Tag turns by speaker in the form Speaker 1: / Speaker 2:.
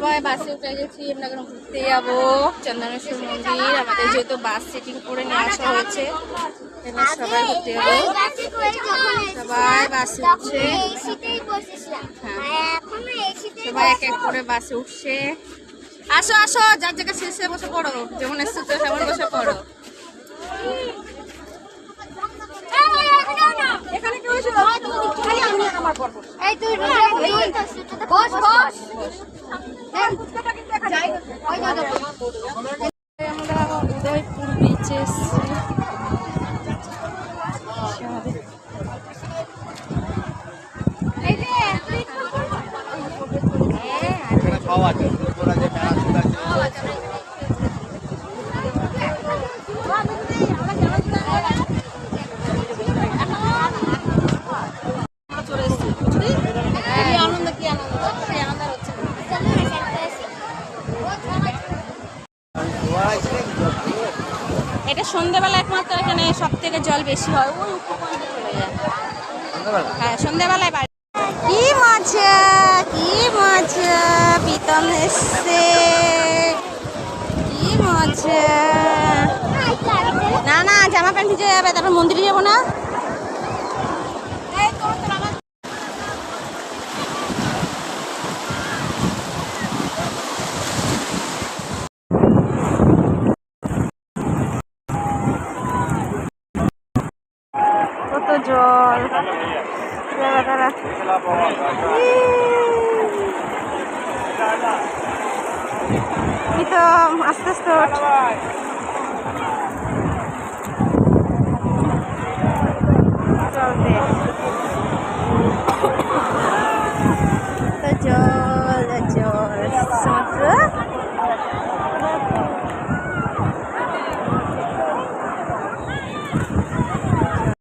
Speaker 1: সবাই বাসে উঠে গেছি আমরা এখন ঘুরতে যাব। চন্দনেশ্বর মন্দির আমাদের যেহেতু বাস সিটিং করে নিয়ে আসা হয়েছে এবার সবাই ঘুরতে যাব। সবাই বাসে উঠছে। সবাই এক এক করে বাসে উঠছে। আসো আসো যার জায়গায় শেষে বসে পড়ো। যেমন এসছে তো তেমন বসে পড়ো। এখানে কেউ আমি আমার পড়ব
Speaker 2: এই তুই বস বস।
Speaker 1: আমরা উদয়পুর বিচে এসেছি
Speaker 3: সব
Speaker 1: এটা সন্ধ্যেবেলা একমাত্র এখানে সব থেকে জল বেশি হয়। ওই উপর চলে যায়। হ্যাঁ সন্ধ্যেবেলায় বাড়ি কি মজা কি মজা প্রীতম এসছে। কি মজা। না না জামা প্যান্ট ভিজে যাবে তারপর মন্দিরে যাব না। জল। দাঁড়া দাঁড়া। প্রীতম আস্তে আস্তে ওঠ।